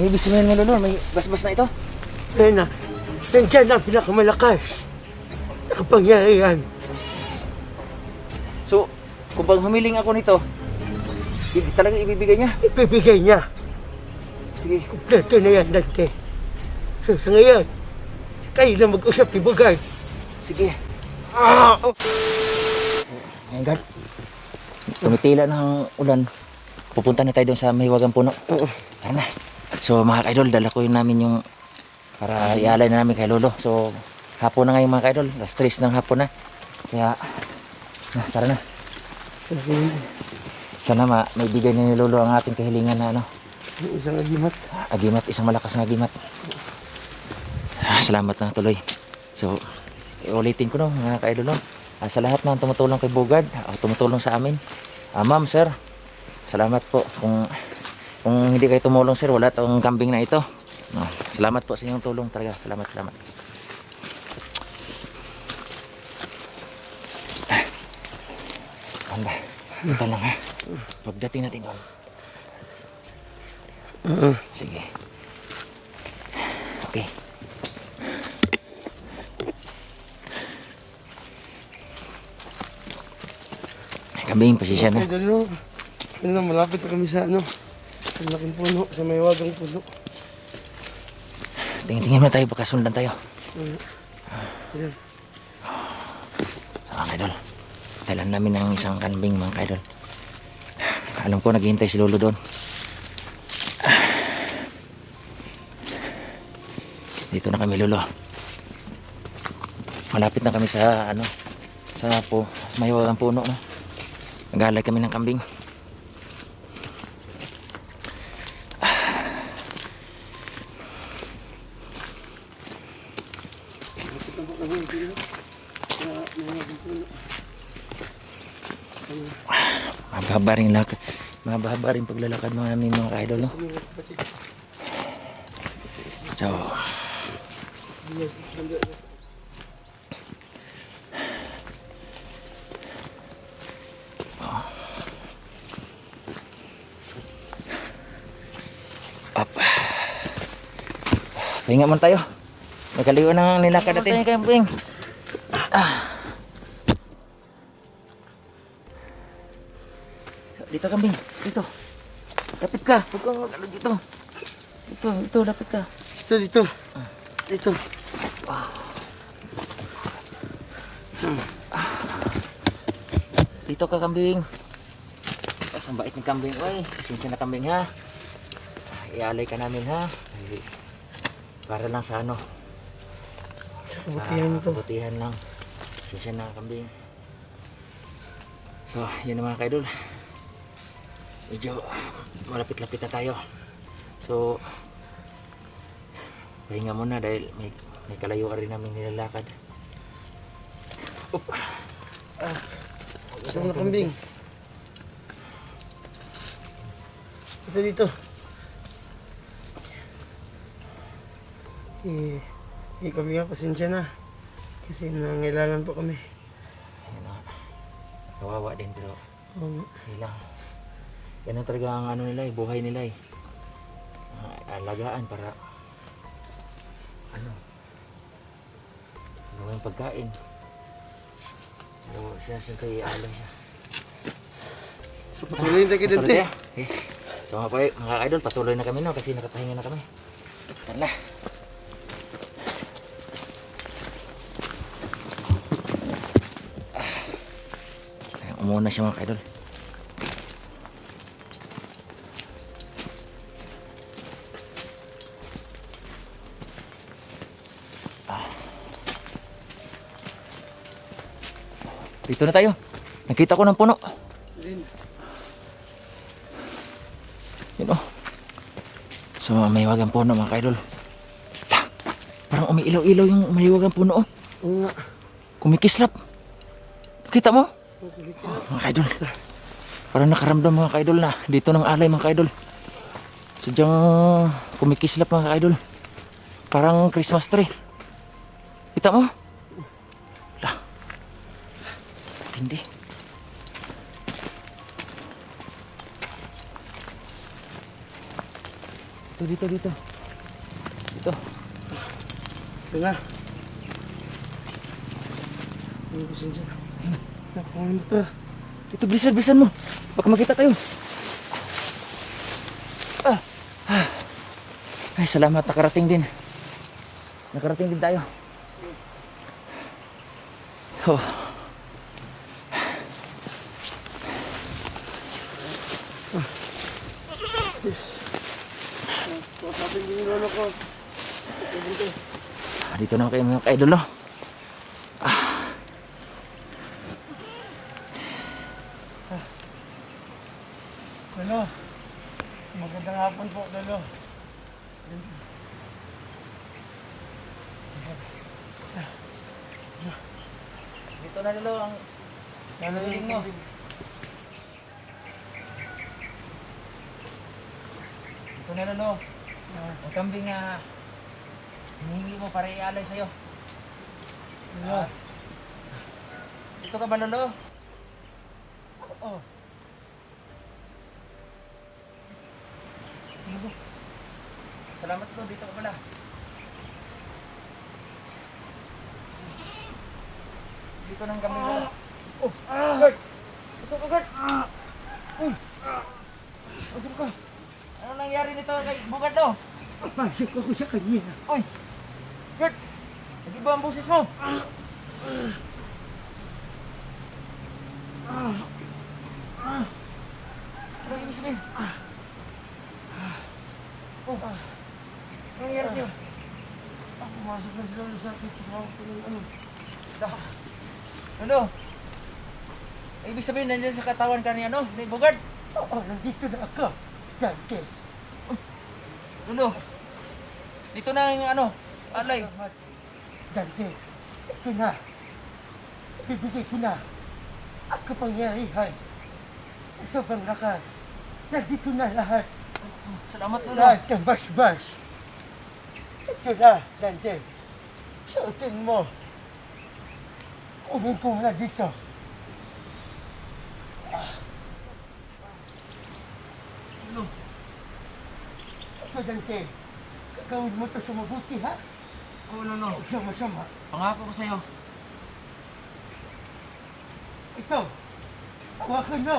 May ibig sabihin mo, Lolo, may basbas na ito. Yan na. Nandiyan ang pinakamalakas. Nakapangyarihan. So, kung pag humiling ako nito, i- talaga ibibigay niya. Ibibigay niya. Sige. Kompleto na yan, Dante. So, sa ngayon, kayo na mag-usap ni Bugay. Sige. Ah! Ngayon, God. Tumitila ng ulan. Pupunta na tayo doon sa mahiwagang puno. Oo. Tara na. So mga kaidol, dala ko yun namin yung para ialay na namin kay Lolo. So hapon na ngayon mga kaidol. Last tres ng hapon na. Kaya, na, tara na. Sana ma may bigay na ni Lolo ang ating kahilingan na ano. Isang agimat. Agimat, isang malakas na agimat. Ah, salamat na tuloy. So, ulitin ko no, mga kaidol no. Ah, sa lahat ng tumutulong kay Bugard, ah, tumutulong sa amin. Ah, ma'am, sir, salamat po. Kung, kung hindi kayo tumulong, sir, wala tong kambing na ito. No, salamat po sa inyong tulong talaga. Salamat, salamat. Ah, Anda, ito lang ha. Pagdating natin doon. Sige. Okay. Kambing, pasisya na. Ay, dalo. Na, malapit na kami sa ano. Sa laking puno, sa may wagang puno. Tingin-tingin muna tayo, baka sundan tayo. Ayan. So, mga kaidol. Dalan namin ng isang kambing, mga kaidol. Alam ko, naghihintay si Lolo doon. Dito na kami, Lolo. Malapit na kami sa, ano, sa po, mahiwagang puno, no? Nag-alay kami ng kambing. Mahaba rin lakad. Mahaba rin paglalakad mga namin mga ka-idol, no? So, up. Pahinga muna tayo. Nagkaliwa ng nilakad natin. Kambing. Dito kambing. Dito. Lapit ka. Huwag kang mag- ano dito. Dito, dito, lapit ka. Dito, dito. Dito. Dito ka kambing. Tapos ang bait ng kambing. Uy, pasensya na kambing ha. Ialay ka namin ha. Para lang sa ano. Kabutihan sa ito. kabutihan lang. Pasensya na kambing. So, yun na mga kaidol. Medyo malapit-lapit na tayo. So, pahinga muna dahil may, may kalayuan rin namin nilalakad. Up. Ito na kambing. Ito dito. Eh, eh kami nga, pasensya na. Kasi nangailangan po kami. Na. Kawawa din pero Um, Ilang. Ganun talaga ang ano nila eh, buhay nila eh. Ah, alagaan para ano gawing pagkain. Pero siya siya. so, patuloy tayo Patuloy dito. tayo. Okay. So mga, pa- mga idol, patuloy na kami no kasi nakapahinga na kami. Tara na. Ah. Umuna siya mga idol. Dito na tayo. Nakita ko ng puno. Yun oh. So may wagang puno mga kaidol. Parang umiilaw-ilaw yung mahiwagang puno oh. Kumikislap. Kita mo? Oh, mga kaidol. Parang nakaramdam mga kaidol na dito ng alay mga kaidol. Sadyang kumikislap mga kaidol. Parang Christmas tree. Kita mo? Hindi. Dito, dito, dito. Dito. Tanga. Ano ba siya? Nakuha mo to. Dito, bilisan, bilisan mo. Baka makita tayo. Ah. Ah. Ay, salamat. Nakarating din. Nakarating din tayo. Oh. Sabi ng lolo ko. Ah, Dito na kayo mga ka-idol, no? Lolo. Magandang hapon po, lolo. Dito na lalo ang Nanaling mo. Dito na lalo. Ang kambing na hinihingi mo para ialay sa'yo. Lolo. Dito ka ba lolo? Oo. Salamat lolo. Dito ka pala. Dito ng kambing lolo. Oh, ah! Usok agad! Uy! Usok ka! Ano nangyari nito kay Bugad no? Pasok ako sa kanya. Uy! Gert! Nag-iba ang boses mo! Ano yung sabihin? Oh! Ano nangyari sa'yo? Ako masok na sila sa akin. Tumawag ko ng ano. Ano? Ibig sabihin nandiyan sa katawan ka ni ano? Ni Bugad? Oo, nandito na ako. Dante. Ano? Dito na yung ano? Alay. Dante. Ito na. Bibigay ko na. Ang kapangyarihan. Ito bang lakas. Nandito na lahat. Salamat lolo. Lahat ng bas-bas. Ito na, Dante. Suotin mo. Kunin ko na dito. Ano? Ito, Dante. Gagawin mo ito sa mabuti, ha? Oh lolo. Huwag siya masama. Pangako ko sa'yo. Ito. Hawakan mo.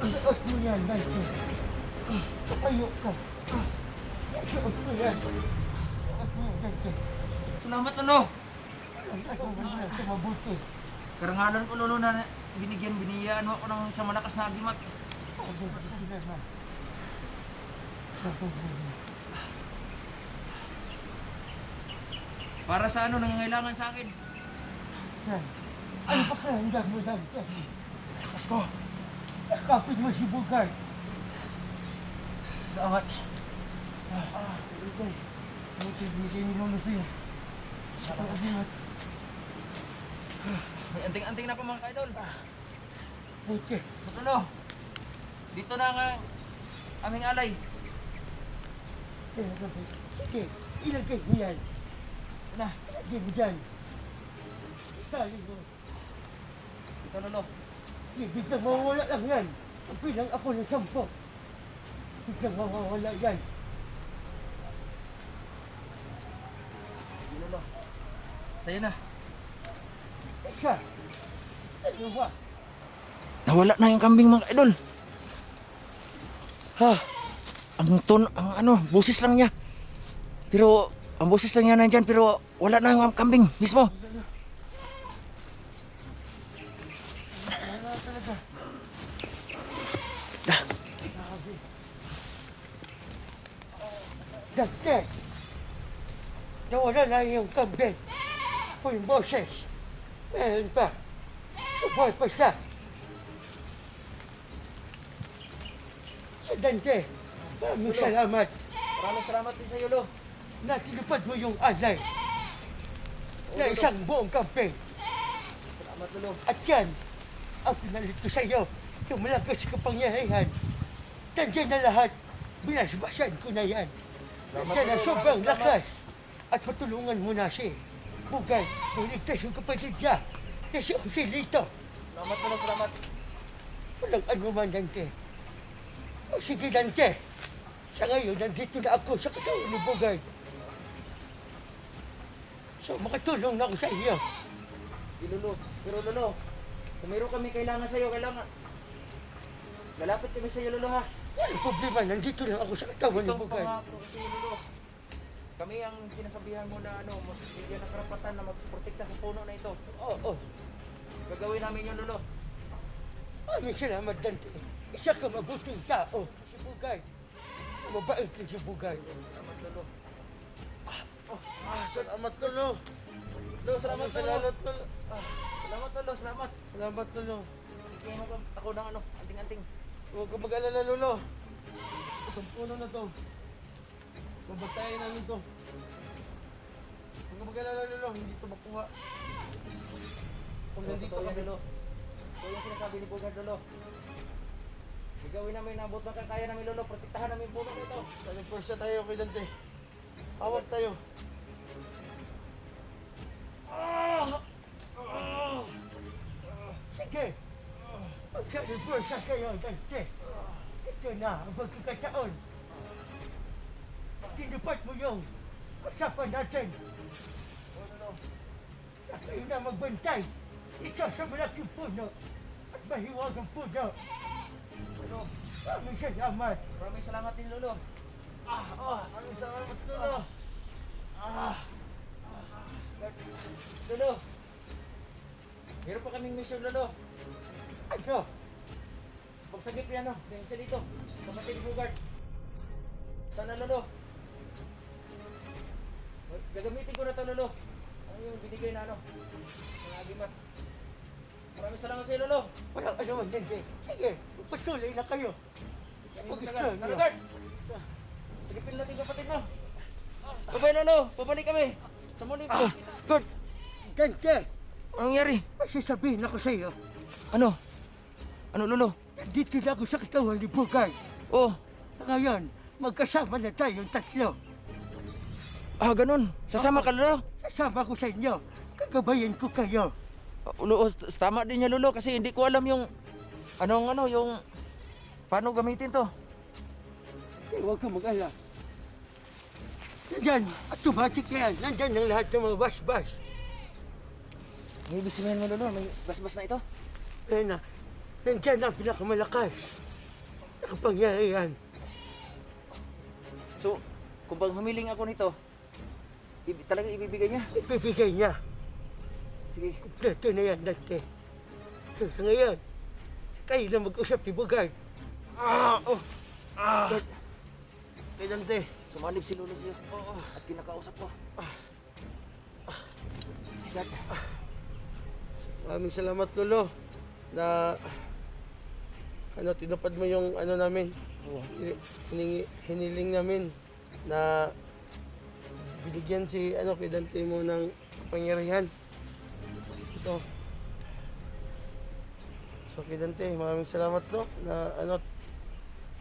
Isuot mo yan, Dante. Tumayo ka. Isuot mo yan. Isuot mo yan, Dante. Salamat lolo. Ang gagawin mo yan sa mabuti. Karangalan ko lolo na binigyan, biniyaan mo ako ng isang malakas na agimat. Para sa ano nangangailangan sa akin. Ano pa kahandang mo, Dante? Lakas ko. Yakapin mo si Bugay. Salamat. Ah, Bugay. Buti, buti ni Lolo. Salamat. May anting-anting na po mga kaidol. Buti. Lolo. Dito na nga aming alay. Sige, ilagay mo yan. Na, Ilagay mo dyan. Tali mo. dito lolo. Sige, biglang mawawala lang yan. Bilang ako ng sampo. Biglang mawawala yan. Lolo. Sa'yo na. Ano? Nawala na yung kambing mga idol. Ha? Ang ton, ang ano, boses lang niya. Pero, ang boses lang niya nandyan, pero wala na yung kambing mismo. Dante. Nawala na yung kambing. O yung boses. Meron pa. Subuhay pa siya. Sa Dante. Maraming salamat. Maraming salamat din sa iyo, Lo. Natilipad mo yung alay. Na isang buong kambing. Salamat, Lolo. At yan, ang pinalit ko sa iyo, yung malakas kapangyarihan. Nandiyan na lahat, binasbasan ko na yan. Salamat, na Lolo. sobrang Maraming salamat. lakas. At patulungan mo na siya. Bugay, iligtas yung kapatid niya. Kasi ako si Lito. Salamat Lolo, salamat. Walang anuman, Dante. O sige, Dante. Sa ngayon, nandito na ako sa katawan ni Bugay. So, makatulong na ako sa iyo. Di Lolo, pero Lolo, kung mayroon kami kailangan sa'yo, kailangan... Lalapit kami sa'yo Lolo ha. Walang problema, nandito lang ako sa katawan ni Bugay. pangako kasi Lolo. Kami ang sinasabihan mo na ano, magbigyan ng karapatan na magprotekta sa puno na ito. Oo, oh, Gagawin namin yun Lolo. Maraming salamat, Dante. Isa ka mabuting tao, si Bugay. Mabait ka si Bugay. Salamat Lolo. Ah, salamat, Lolo. Lolo, salamat. Salamat, Lolo. Ah, salamat Lolo, salamat. Salamat, Lolo. Bigyan mo ako ng ano, anting-anting. Huwag ka mag-alala, Lolo. Itong puno na to. Babatayin namin to. Huwag ka mag-alala, Lolo. Hindi to makuha. Kung nandito kami, Lolo. Ito yung sinasabi ni Bugard Lolo. Gagawin namin na abot ng kakaya namin Lolo. Protektahan namin puno nito. Sabi pwersa tayo kay Dante. Hawak tayo. Ah! Ah! Sige! Magsabi pwersa kayo, Dante. Ito na ang pagkakataon. Tinupat mo yung usapan natin. Na kayo na magbantay. Ikaw sa malaking puno at mahiwag ang puno. Lolo, Maraming salamat. maraming salamat din Lolo. Ah, ah, maraming salamat, Lolo. Ah, Lolo. Meron pa kaming mission Lolo. ano? Pagsagip yan no, yung isa dito. Kapatid Bugard. Sana Lolo. Gagamitin ko na to Lolo. Ano yung binigay na ano? Ng agimat. Maraming salamat sa iyo Lolo. Walang ano man Jay. Sige, patuloy na kayo. Kami Pag magtagal. gusto niyo. Nalagard! Sigipin natin kapatid mo. Babay Lolo, babalik kami. Sa muli po. Ah, good. Dante, Anong nangyari? may sasabihin ako sa iyo. Ano? Ano Lolo? Dito na ako sa katawan ni Bugay. Oh, Ngayon, magkasama na tayong tatlo. Ah ganun. Sasama ka Lolo? Kasama ko sa inyo. Kagabayan ko kayo. Ulo, oh, tama din niya Lolo kasi hindi ko alam yung anong ano yung paano gamitin to. Eh, huwag kang mag-ala. Nandyan, automatic yan. Nandyan ang lahat ng mga bas-bas. May ibig sabihin mo Lolo, may basbas na ito. Ayun na, nandyan ang pinakamalakas. Nakapangyarihan. So, kung pag humiling ako nito, ibi, talaga ibibigay niya. Ibibigay niya. Sige. Kompleto na yan, Dante. So, sa ngayon, kayo na mag-usap ni Bugay. Ah! Oh! Ah! Kay Dante. Sumanib si Lolo sa'yo. Oo. At kinakausap ko. Dad, Maraming salamat, Lolo, na ano, tinupad mo yung ano namin, Oo. hiningi, hiniling namin na binigyan si ano kay Dante mo ng kapangyarihan. Ito. So kay Dante, maraming salamat no na ano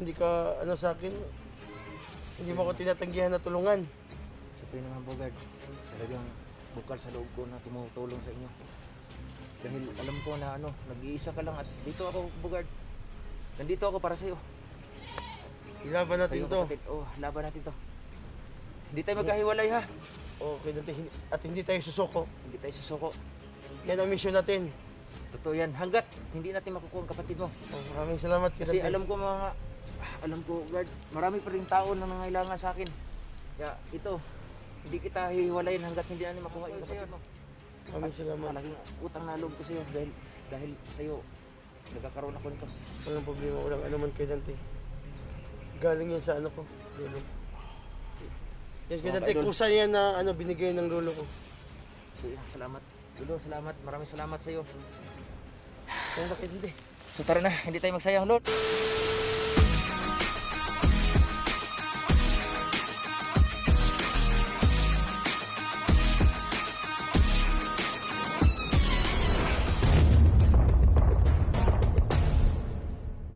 hindi ka ano sa akin hindi mo ako tinatanggihan na tulungan. Siyempre naman Bogard, talagang bukal sa loob ko na tumutulong sa inyo. Dahil alam ko na ano, nag-iisa ka lang at dito ako Bogard. Nandito ako para sa'yo. Ilaban natin Sa'yo to. kapatid. Oh, laban natin to. Hindi tayo magkahiwalay ha. O kay Dante hin- at hindi tayo susuko. Hindi tayo susuko. Yan ang mission natin. Totoo yan. Hanggat hindi natin makukuha ang kapatid mo. Oh, maraming salamat kay Kasi Dante. alam ko mga, alam ko guard, marami pa rin tao na nangailangan sa akin. Kaya ito, hindi kita hiwalayin hanggat hindi natin makuha yung kapatid mo. Maraming salamat. Malaking utang na loob ko sa iyo dahil, dahil sa iyo, nagkakaroon ako nito. Walang problema, walang ano man kay Dante. Galing yan sa ano ko, lolo. Kay Mga Dante, idol. kusa yan na ano, binigay ng lolo ko. Salamat. Dulo, salamat. Maraming salamat sa iyo. Kung bakit hindi? So tara na, hindi tayo magsayang, Lord.